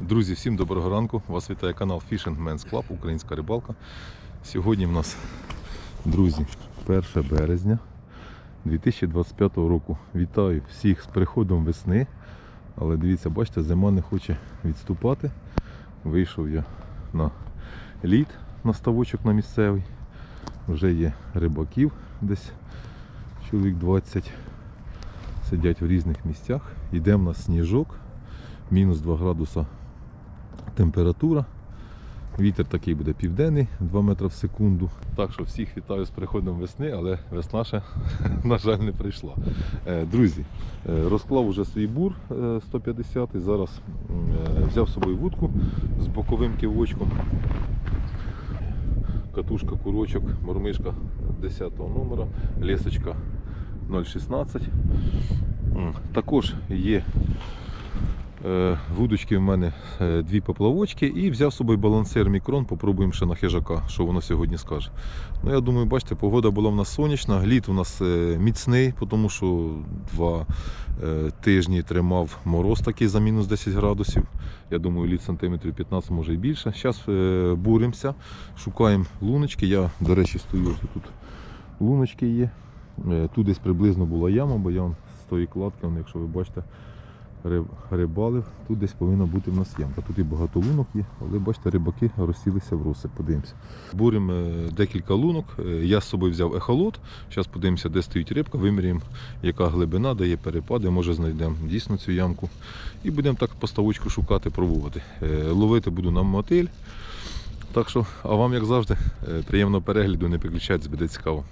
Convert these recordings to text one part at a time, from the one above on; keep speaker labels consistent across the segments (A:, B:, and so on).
A: Друзі, всім доброго ранку. Вас вітає канал Fishing Men's Club, Українська рибалка. Сьогодні в нас, друзі, 1 березня 2025 року. Вітаю всіх з приходом весни. Але дивіться, бачите, зима не хоче відступати. Вийшов я на лід на ставочок на місцевий. Вже є рибаків десь чоловік 20. Сидять в різних місцях. Йдемо на сніжок. Мінус 2 градуса температура. Вітер такий буде південний, 2 метри в секунду. Так що всіх вітаю з приходом весни, але весна ще, на жаль, не прийшла. Е, Друзі, е, розклав уже свій бур е, 150 Зараз е, взяв з собою вудку з боковим кивочком. Катушка, курочок, мормишка 10 номера, лесочка 0,16. Також є Вудочки в мене е, дві поплавочки і взяв з собою балансир мікрон, попробуємо ще на хижака, що воно сьогодні скаже. Ну я думаю, бачите, погода була в нас сонячна, лід у нас е, міцний, тому що два е, тижні тримав мороз такий за мінус 10 градусів. Я думаю, лід сантиметрів 15 може і більше. Зараз буримося, шукаємо луночки. Я, до речі, стою ось тут. Луночки є. Е, Тут десь приблизно була яма, бо я з тої кладки, якщо ви бачите, рибалив. Тут десь повинна бути в нас ямка. Тут і багато лунок є, але бачите, рибаки розсілися в роси. Подивимося. Буримо е, декілька лунок. Е, Я з собою взяв ехолот. Зараз подивимося, де стоїть рибка, виміряємо, яка глибина, де є перепади, може знайдемо дійсно цю ямку. І будемо так поставочку шукати, пробувати. Е, Ловити буду на мотиль. Так що, а вам, як завжди, приємного перегляду, не переключайтесь, буде цікаво.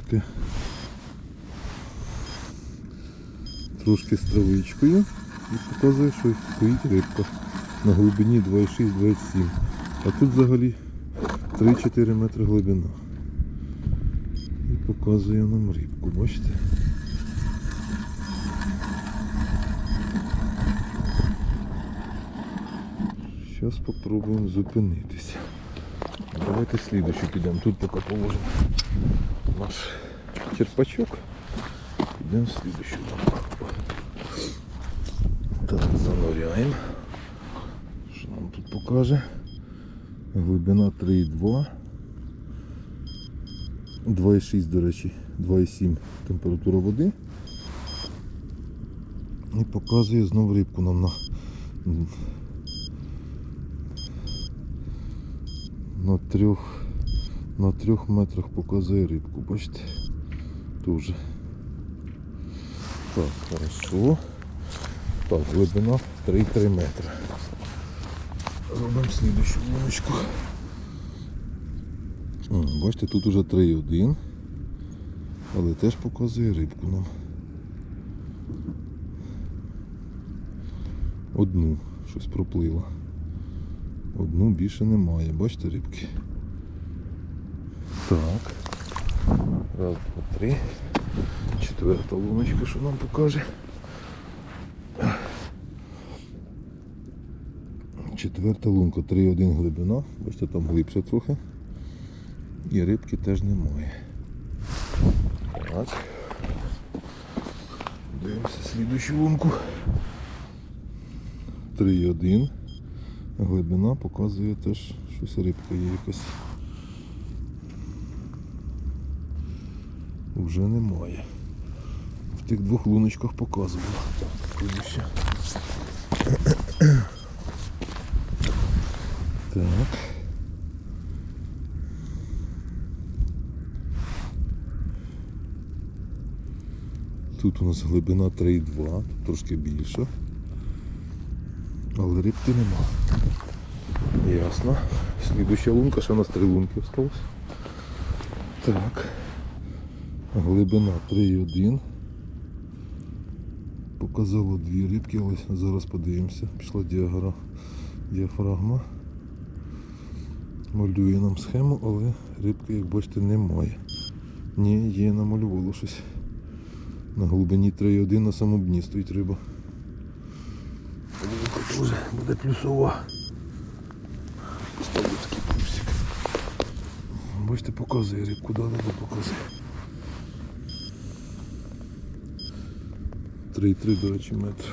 A: Таке трошки з травичкою і показує, що стоїть рибка на глибині 2,6-2,7. А тут взагалі 3-4 метри глибина. І показує нам рибку, бачите? Зараз спробуємо зупинитися. Давайте слідуючу підемо. Тут поки положимо наш черпачок. Підемо в слідущу. Так, зануряємо. Що нам тут покаже? Глибина 3,2. 2,6, до речі, 2,7 температура води. І показує знову рибку нам на на трьох на трьох метрах показує рибку, бачите? Дуже. Так, хорошо. Так, глибина 3,3 метри. Робимо слідущу луночку. Бачите, тут уже 3,1. Але теж показує рибку нам. Одну щось проплило. Одну більше немає. Бачите рибки? Так. Раз, два, три. Четверта луночка, що нам покаже. Четверта лунка, 3,1 глибина. Бачите, там глибше трохи. І рибки теж немає. Так. Дивимося слідущу лунку. 3,1. Глибина показує теж щось рибка є якась. Вже немає. В тих двох луночках показувало. Так. Тут у нас глибина 3,2, трошки більша. Але рибки нема. Ясно. Слідуща лунка, ще у нас три лунки осталось. Так. Глибина 3,1. Показало дві рибки, але зараз подивимося. Пішла діагра, діафрагма. Малює нам схему, але рибки, як бачите, немає. Ні, є намалювало щось. На глибині 3,1 на самому дні стоїть риба. Лунка теж буде плюсова. Поставлю такий плюсик. Бачите, показує рибку, да, треба показує. 3,3, до речі, метр.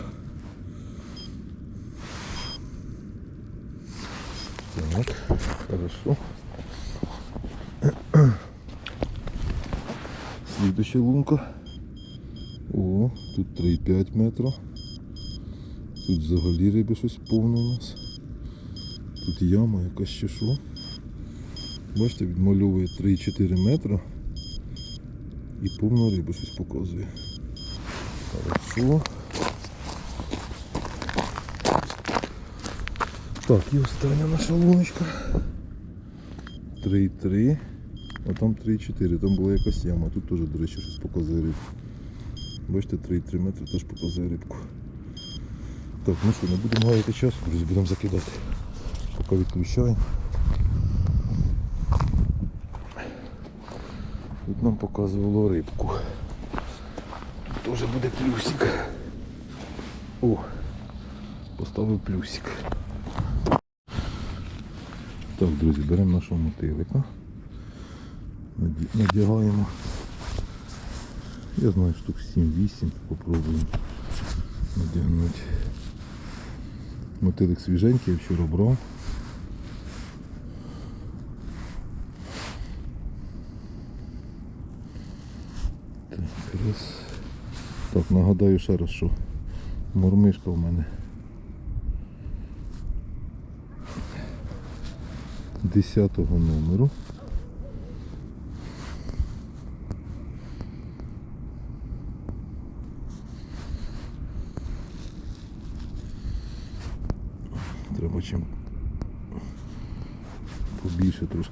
A: Так, хорошо. Слідуща лунка. О, тут 3,5 метра. Тут взагалі риби щось повне у нас. Тут яма якась ще що. Бачите, відмальовує 3-4 метра і повно риби щось показує. Хорошо. Так, і остання наша луночка. 3,3. А там 3,4. Там була якась яма. Тут теж, до речі, щось показує рибку. Бачите, 3,3 метри теж показує рибку. Так, ну що, не будемо гаяти часу, друзі, будемо закидати. Поки відключаємо. Тут нам показувало рибку. Тут теж буде плюсик. О, поставив плюсик. Так, друзі, беремо нашого мотилика. Надягаємо. Я знаю, штук 7-8, попробуємо надягнути. Мотилик свіженький, я вчора брав. Так, раз. Так, нагадаю ще раз, що мормишка в мене. Десятого номеру.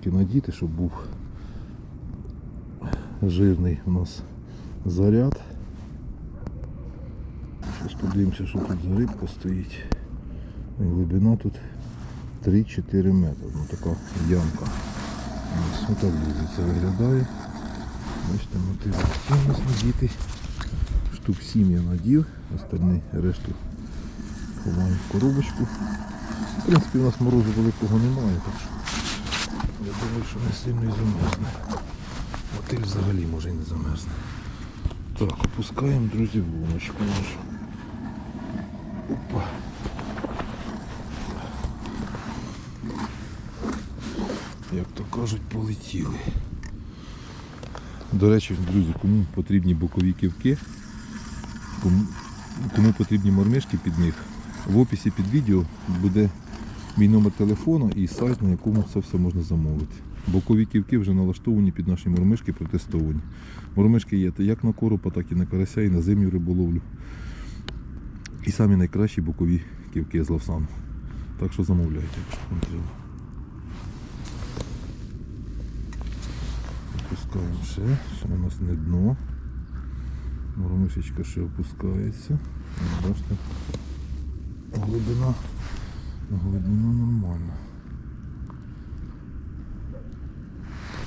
A: Трошки надіти, щоб був жирний у нас заряд. Зараз подивимося, що тут за рибка стоїть. І глибина тут 3-4 метри. Ну така ямка. Ось отак друзі, це виглядає. Бачите, мотив у нас надіти. Штук 7 я надів, остальні решту ховаємо в коробочку. В принципі, у нас морозу великого немає, так що я думаю, що не сильно і замерзне. Мотиль взагалі може і не замерзне. Так, опускаємо, друзі, в луночку нашу. Опа. Як то кажуть, полетіли. До речі, друзі, кому потрібні бокові ківки, кому, кому потрібні мормишки під них, в описі під відео буде мій номер телефону і сайт, на якому це все можна замовити. Бокові ківки вже налаштовані під наші мормишки, протестовані. Мормишки є як на коропа, так і на карася, і на зимню риболовлю. І самі найкращі бокові ківки з лавсану. Так що замовляйте, якщо вам треба. Опускаємо ще, ще у нас не дно. Мормишечка ще опускається. Бачите, глибина, глибина нормальна.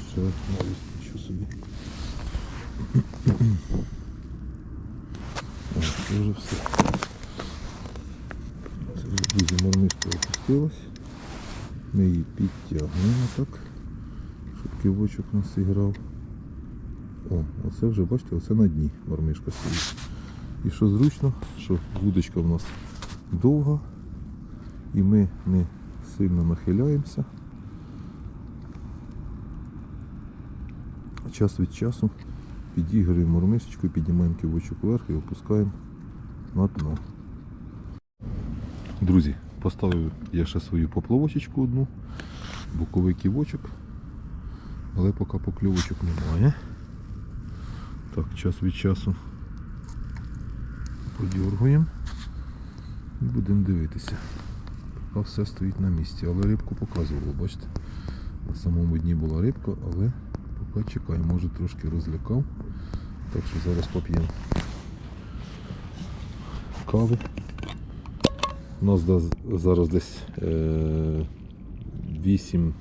A: Ще навіть нічого собі. Це вже все. Це друзі, мормишка опустилась. Ми її підтягнемо так щоб кивочок нас іграв. О, оце вже, бачите, оце на дні мормишка стоїть. І що зручно, що вудочка в нас довга і ми не сильно нахиляємося. Час від часу підігруємо мормишечку, піднімаємо кивочок вверх і опускаємо на дно. Друзі, поставив я ще свою поплавочечку одну, боковий ківочок але поки покльовочок немає. Так, час від часу подергуємо і будемо дивитися. Поки все стоїть на місці. Але рибку показувало, бачите? На самому дні була рибка, але поки чекай, може трошки розлякав. Так що зараз поп'ємо кави. У нас зараз десь е, 8,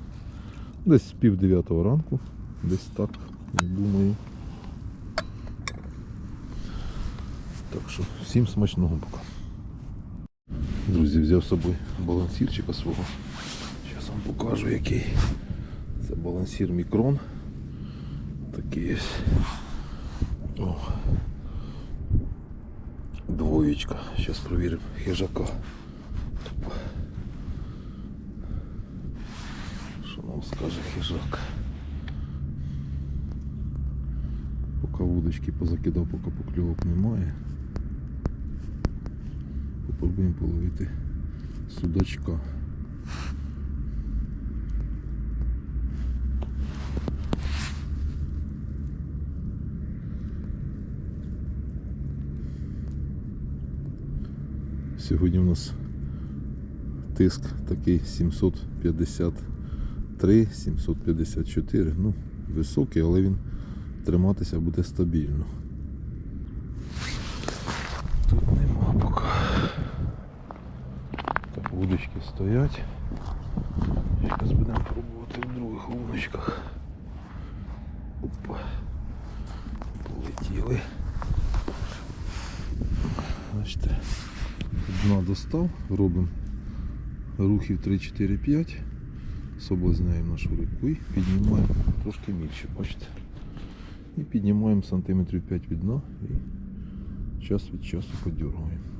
A: десь пів дев'ятого ранку, десь так, думаю. Так що всім смачного пока. Друзі, взяв з собою балансірчика свого. Зараз вам покажу який. Це балансір мікрон. Такий ось. О. Двоєчка. Зараз провіримо хижака. Що нам скаже хижак? Поки вудочки позакидав, поки покльовок немає. Попробуємо половити судачка. Сьогодні у нас тиск такий 753, 754. Ну, високий, але він триматися буде стабільно. Тут нема поки. Так, вудочки стоять. Зараз будемо пробувати в других вудочках. Опа. Полетіли. Бачите, дна достав, робимо рухів 3-4-5, соблазняємо нашу рибку і піднімаємо трошки більше, бачите. І піднімаємо сантиметрів 5 від дна і час від часу подергаємо.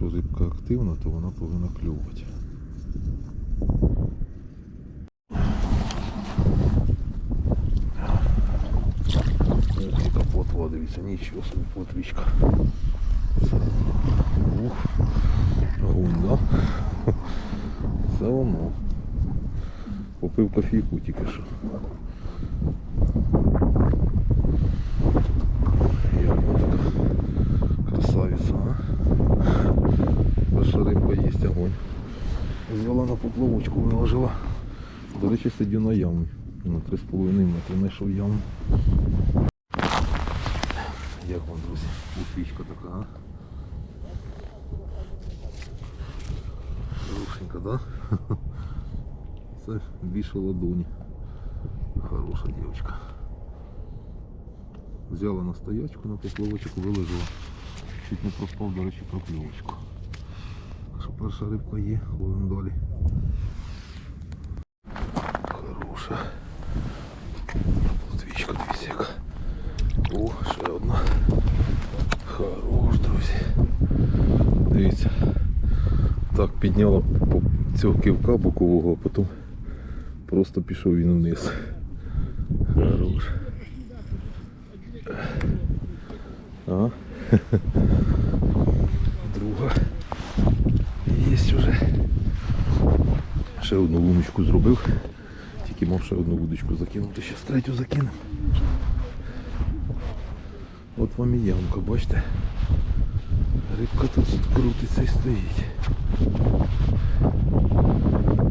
A: Якщо рибка активна, то вона повинна клювати. Плотва, дивіться, нічого собі плотвічка. Ух, огонь, да? Це воно. Попив кофійку тільки що. Як вона така красавиця, а? Перша рибка їсть огонь. Взяла на поплавочку, виложила. До речі, сидю на ямі. На 3,5 метри знайшов яму. Як вам, друзі? Лупічка така, а? Хорошенька, да? Це більше ладоні. Хороша дівчинка. Взяла на стоячку на поплавочок, виложила. Чуть не проспав, до речі, прокльовочку. Перша рибка є, ходимо далі. Хороша. Плотвічка, дивіться яка. О, ще одна. Хорош, друзі. Дивіться. Так, підняла цього кивка бокового, а потім просто пішов він вниз. Хорош. А? Друга. Є вже. Ще одну луночку зробив. Тільки мав ще одну вудочку закинути, ще третю закинемо. От вам і ямка, бачите? Рибка тут крутиться і стоїть.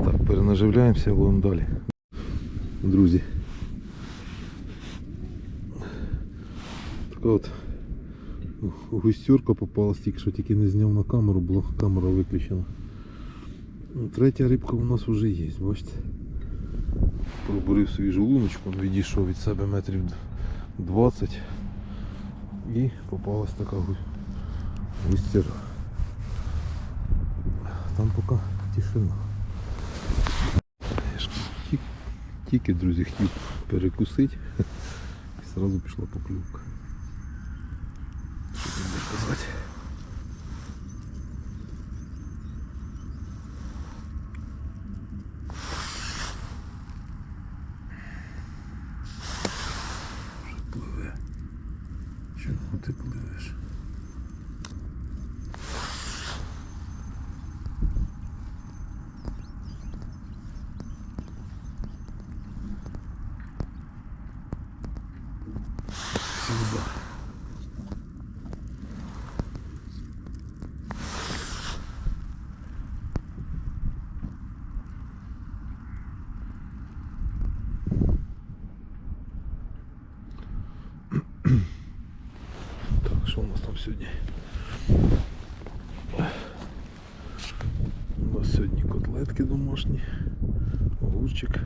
A: Так, перенаживляємося, ловимо далі. Друзі. Така от густюрка попалась, тільки що тільки не зняв на камеру, була камера виключена. Ну, Третя рибка у нас вже є, бачите? Пробурив свіжу луночку, відійшов від себе метрів 20 і попалась така гу- густіра. Там поки тишина. Ж Тільки, друзі, хотів перекусити і одразу пішла поклювка. Що тут можна сказати? Вже пливе. Чому ти пливеш? Що у нас там сьогодні? У нас сьогодні котлетки домашні, огурчик,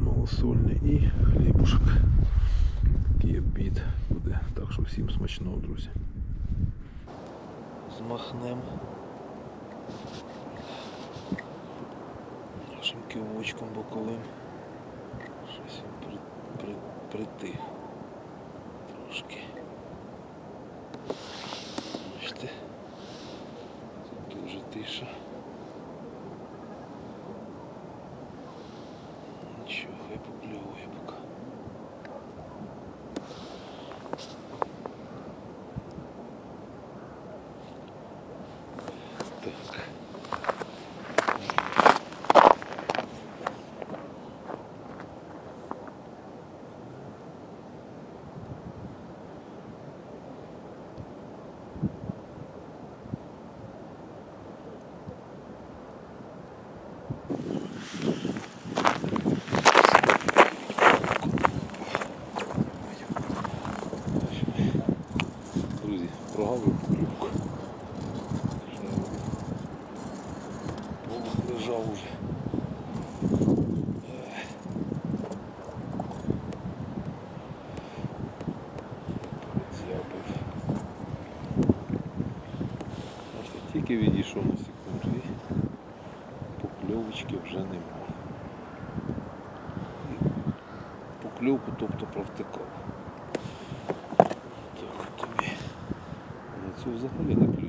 A: малосольний і хлібушек. Такий обід буде. Так що всім смачного, друзі. Змахнем нашим кивочком боковим. Щось він при, при, притих трошки. Бачите? Тут дуже тиша. Нічого, хай покльовує поки. Так. Друзі, прогавив клюк. Бачите, Тільки відійшов на секунду і покльовочки вже нема. Покльовку, тобто провтикав. Так, тобі. На цю взагалі не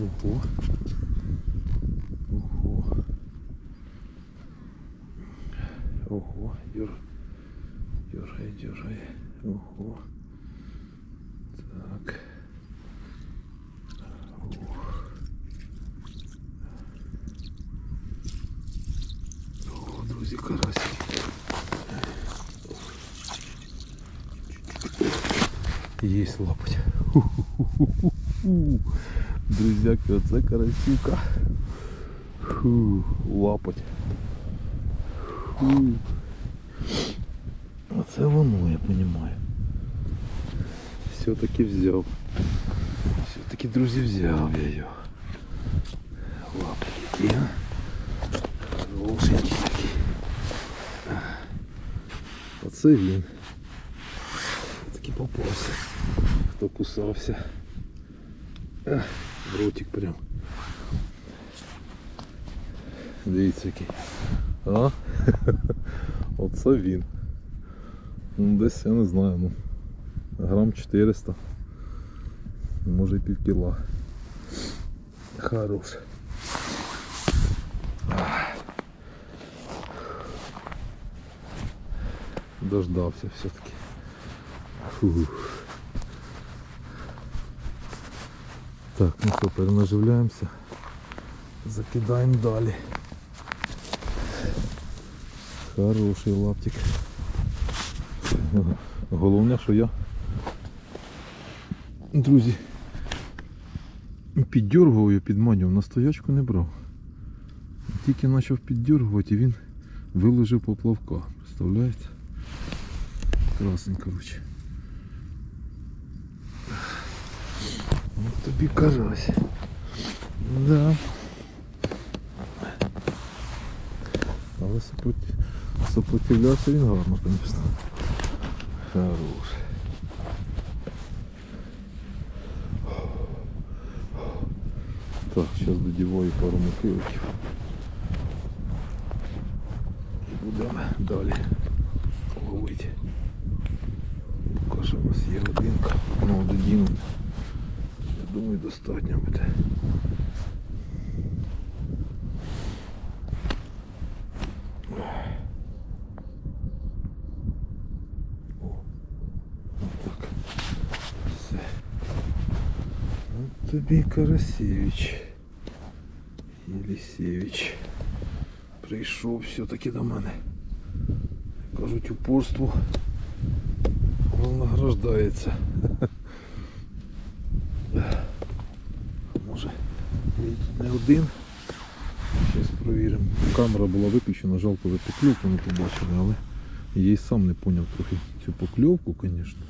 A: Ого. Ого. Ого, дер... дергай, дергай. Ого. Так. Ох. О, друзі, карась. Есть лапать Ху-ху-ху-ху-ху. Друзяки, оце карасюка. Фу, лапать. Фу. Оце воно, я понимаю. Все-таки взяв. Все-таки, друзі, взяв я його. Лапки які, а? Хорошенький такий. Оце він. Таки попався. Хто кусався. Ех, в ротик прям. Дивіться який. А? Оце він. Ну, десь я не знаю, ну грам 400. Може і пів кіла. Хорош. Ах. Дождався все-таки. Фух. Так, ну що, перенаживляємося. Закидаємо далі. Хороший лаптик. Головне, що я, друзі, піддергував я, підманював, на стоячку не брав. Тільки почав піддергувати і він виложив поплавка. Представляєте? Красень, коротше. тобі карась. Да. Але супротив... сопротивлявся він гарно, звісно. Хорош. Так, зараз додіваю пару мотиликів. І будемо далі ловити. Поки що у нас є годинка. Ну, додіну. Думаю, достатньо буде. Тобі Карасевич. Єлісєвич. Прийшов все-таки до мене. кажуть, упорство. Може, він тут не один. Зараз провіримо. Камера була виключена, жалко ви покльовку не побачили, але я й сам не зрозумів трохи цю покльовку, звісно.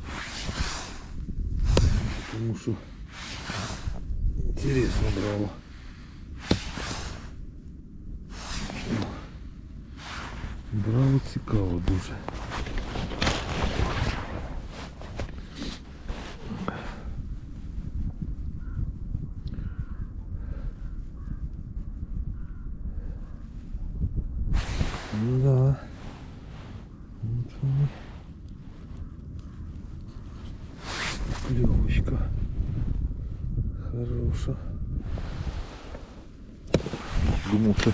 A: Тому що інтересно брало. Брало цікаво дуже. Хороша. Думав, що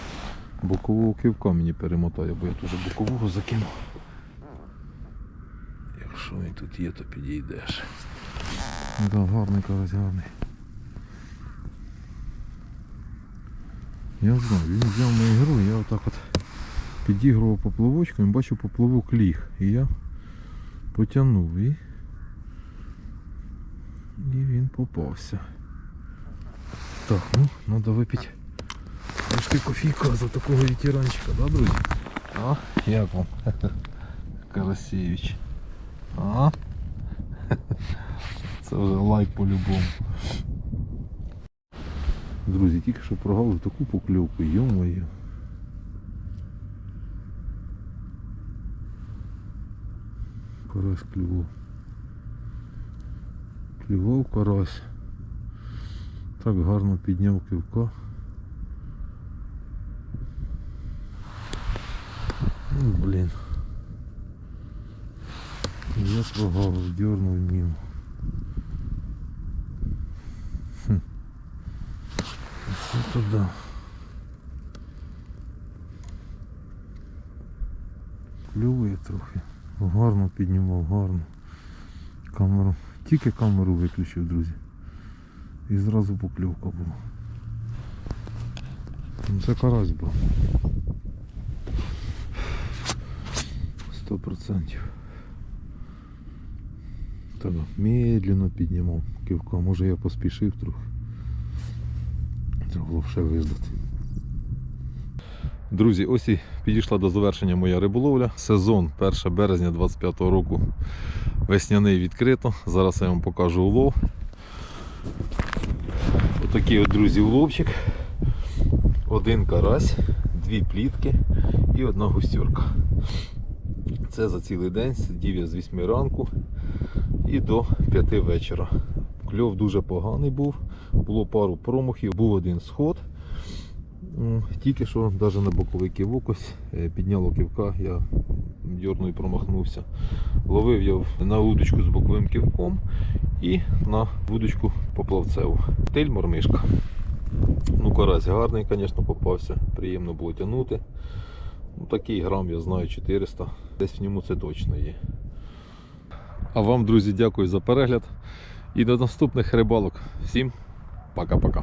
A: бокового кивка мені перемотає, бо я теж бокового закинув. Якщо він тут є, то підійдеш. Да, гарний карась, гарний. Я знаю, він взяв на ігру, я отак от підігрував поплавочком і бачу поплавок ліг. І я потягнув і. І він попався. Так, ну, треба випити трошки кофійка за такого ветеранчика, да, друзі? А, як вам? Карасевич. А? Це вже лайк по-любому. Друзі, тільки що прогавив таку покльовку, йо-моє. Карась клював. Клював карась. Так гарно підняв кивка. Ну, блін. Я прогавив, дернув мимо. Хм. Це туди. Клює трохи. Гарно піднімав, гарно. Камеру. Тільки камеру виключив, друзі. І зразу покльовка була. Це карась був. Сто процентів. Так, медленно піднімав кивка. Може я поспішив трохи. Треба було ще виздати. Друзі, ось і підійшла до завершення моя риболовля. Сезон 1 березня 25 року весняний відкрито. Зараз я вам покажу улов. Отакий от, друзі, уловчик. Один карась, дві плітки і одна густюрка. Це за цілий день сидів я з 8 ранку і до 5 вечора. Кльов дуже поганий був, було пару промахів, був один сход. Тільки що навіть на боковий кивок ось е, підняло кивка, я дьорнув і промахнувся. Ловив я на удочку з боковим кивком і на вудочку поплавцеву. Тиль мормишка. Ну, карась гарний, звісно, попався. Приємно було тягнути. Ну, такий грам, я знаю, 400. Десь в ньому це точно є. А вам, друзі, дякую за перегляд. І до наступних рибалок. Всім пока-пока.